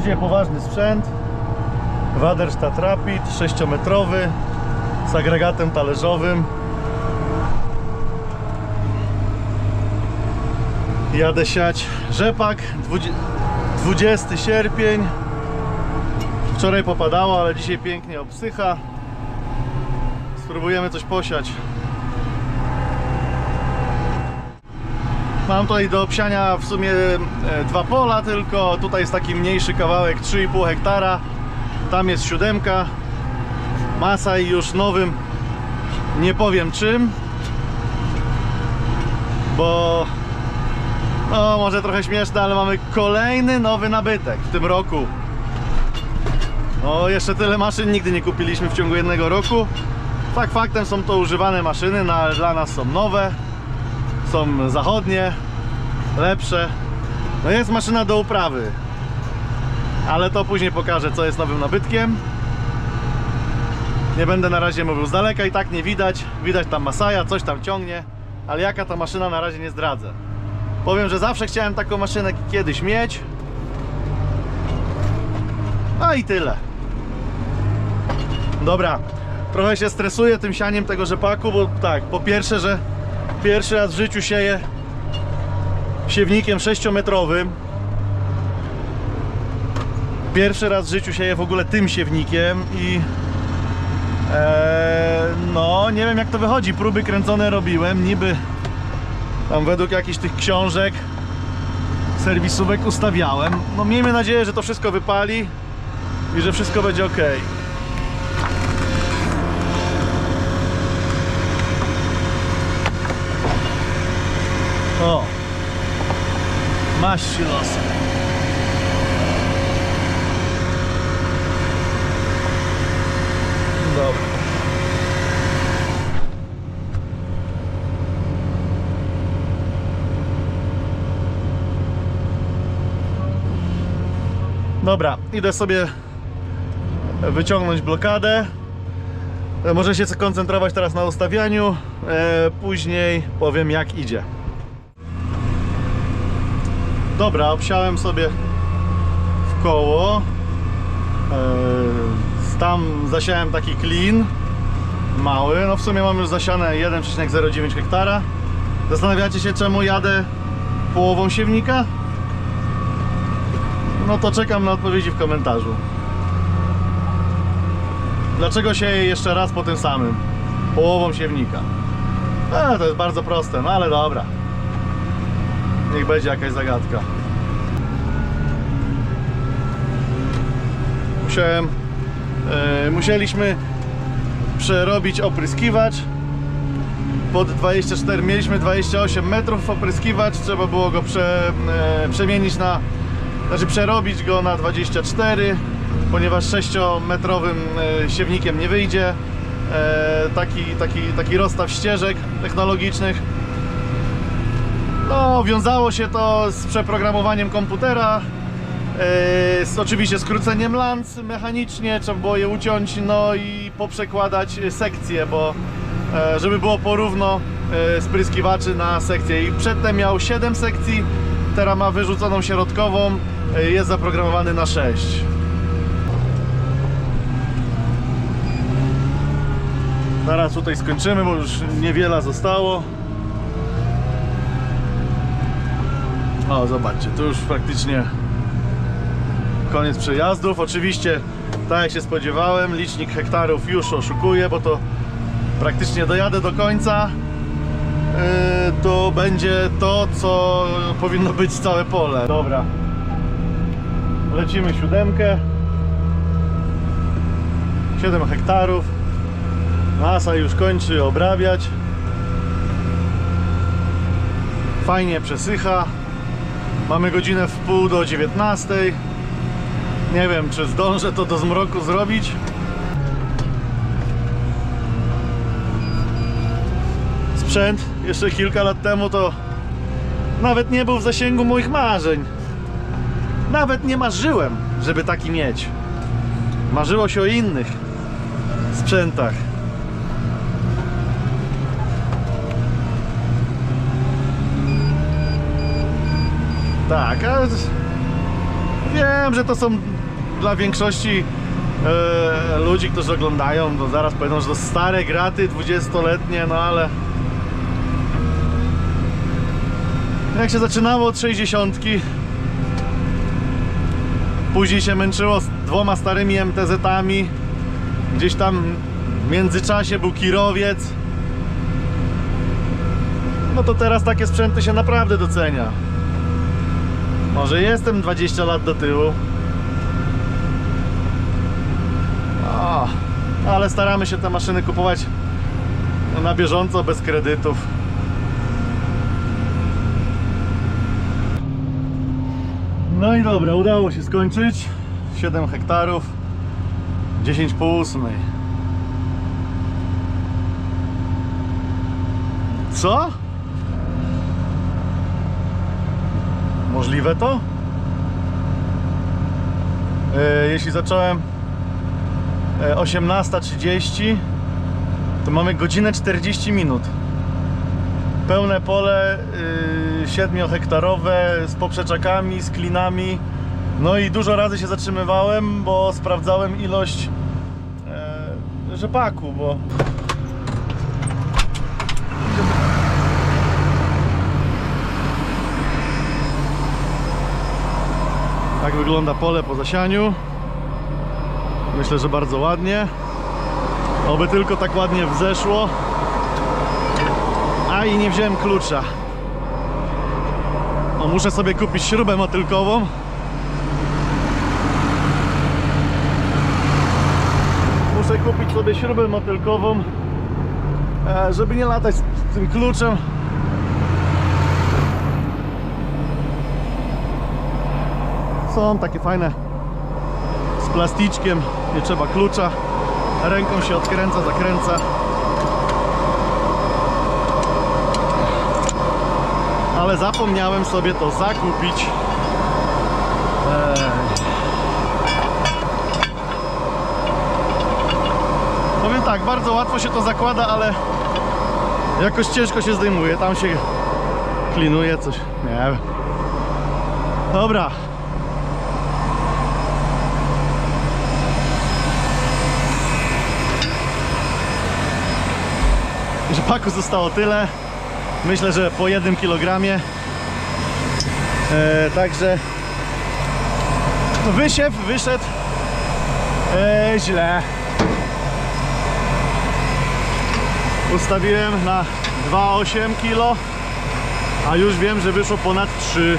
Dzisiaj poważny sprzęt. Waderstadt Rapid 6-metrowy z agregatem talerzowym. Jadę siać rzepak 20 20 sierpień. Wczoraj popadało, ale dzisiaj pięknie obsycha. Spróbujemy coś posiać. Mam tutaj do obsiania w sumie e, dwa pola tylko. Tutaj jest taki mniejszy kawałek 3,5 hektara. Tam jest siódemka. Masa i już nowym nie powiem czym. Bo no może trochę śmieszne, ale mamy kolejny nowy nabytek w tym roku. No jeszcze tyle maszyn nigdy nie kupiliśmy w ciągu jednego roku. Fakt faktem są to używane maszyny, no ale dla nas są nowe są zachodnie, lepsze. No jest maszyna do uprawy, ale to później pokażę, co jest nowym nabytkiem. Nie będę na razie mówił z daleka i tak nie widać. Widać tam Masaja, coś tam ciągnie, ale jaka ta maszyna na razie nie zdradzę. Powiem, że zawsze chciałem taką maszynę kiedyś mieć. No i tyle. Dobra, trochę się stresuję tym sianiem tego rzepaku, bo tak, po pierwsze, że Pierwszy raz w życiu sieję siewnikiem 6-metrowym. Pierwszy raz w życiu sieję w ogóle tym siewnikiem i e, no nie wiem jak to wychodzi. Próby kręcone robiłem, niby tam według jakichś tych książek serwisówek ustawiałem. No miejmy nadzieję, że to wszystko wypali i że wszystko będzie ok. O! Masz silosa. Dobra. Dobra, idę sobie wyciągnąć blokadę. Może się skoncentrować teraz na ustawianiu. E, później powiem jak idzie. Dobra, obsiałem sobie w koło. Eee, Tam zasiałem taki klin mały. No w sumie mam już zasiane 1,09 hektara. Zastanawiacie się czemu jadę połową siewnika? No to czekam na odpowiedzi w komentarzu. Dlaczego sieję jeszcze raz po tym samym? Połową siewnika. E, to jest bardzo proste, no ale dobra. Niech będzie jakaś zagadka. Musiałem, e, musieliśmy przerobić opryskiwacz pod 24, mieliśmy 28 metrów opryskiwacz, trzeba było go prze, e, przemienić na, znaczy przerobić go na 24, ponieważ 6-metrowym e, siewnikiem nie wyjdzie. Taki, taki, taki rozstaw ścieżek technologicznych no, wiązało się to z przeprogramowaniem komputera, yy, z oczywiście skróceniem lanc mechanicznie, trzeba było je uciąć, no i poprzekładać sekcje, bo e, żeby było porówno e, spryskiwaczy na sekcje. I przedtem miał 7 sekcji, teraz ma wyrzuconą środkową, e, jest zaprogramowany na 6. Zaraz tutaj skończymy, bo już niewiele zostało. O, zobaczcie, tu już praktycznie koniec przejazdów. Oczywiście, tak jak się spodziewałem, licznik hektarów już oszukuje, bo to praktycznie dojadę do końca. Yy, to będzie to, co powinno być całe pole. Dobra. Lecimy siódemkę. 7 hektarów. Masa już kończy obrabiać. Fajnie przesycha. Mamy godzinę w pół do 19. Nie wiem, czy zdążę to do zmroku zrobić. Sprzęt jeszcze kilka lat temu to nawet nie był w zasięgu moich marzeń. Nawet nie marzyłem, żeby taki mieć. Marzyło się o innych sprzętach. Tak, a Wiem, że to są dla większości e, ludzi, którzy oglądają, no zaraz powiedzą, że to stare graty 20-letnie, no ale jak się zaczynało od 60 później się męczyło z dwoma starymi MTZ-ami gdzieś tam w międzyczasie był kirowiec. No to teraz takie sprzęty się naprawdę docenia może jestem 20 lat do tyłu o, ale staramy się te maszyny kupować na bieżąco, bez kredytów No i dobra, udało się skończyć. 7 hektarów, 10 po 8. Co? Możliwe to? E, jeśli zacząłem e, 18.30, to mamy godzinę 40 minut. Pełne pole y, 7-hektarowe z poprzeczakami, z klinami. No i dużo razy się zatrzymywałem, bo sprawdzałem ilość e, rzepaku, bo tak wygląda pole po zasianiu. Myślę, że bardzo ładnie. Oby tylko tak ładnie wzeszło. A i nie wziąłem klucza. O, muszę sobie kupić śrubę motylkową. Muszę kupić sobie śrubę motylkową, e, żeby nie latać z tym kluczem. Są takie fajne z plasticzkiem, nie trzeba klucza. Ręką się odkręca, zakręca. ale zapomniałem sobie to zakupić. Ej. Powiem tak, bardzo łatwo się to zakłada, ale jakoś ciężko się zdejmuje. Tam się klinuje coś. Nie wiem. Dobra. Rzepaku zostało tyle. Myślę, że po jednym kilogramie. E, także wysiew wyszedł e, źle. Ustawiłem na 2,8 kg, a już wiem, że wyszło ponad 3.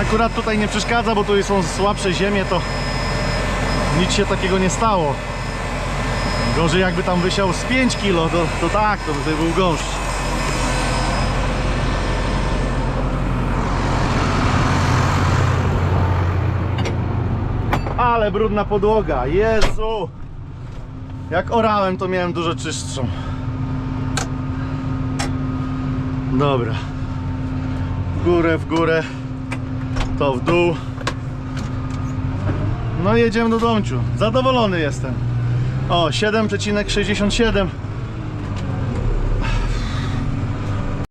Akurat tutaj nie przeszkadza, bo tu są słabsze ziemie, to nic się takiego nie stało. Gorzej jakby tam wysiał z 5 kg, to, to tak, to by był gąszcz. Ale brudna podłoga, Jezu! Jak orałem, to miałem dużo czystszą. Dobra. W górę, w górę. To w dół. No jedziemy do domciu. Zadowolony jestem. O, 7,67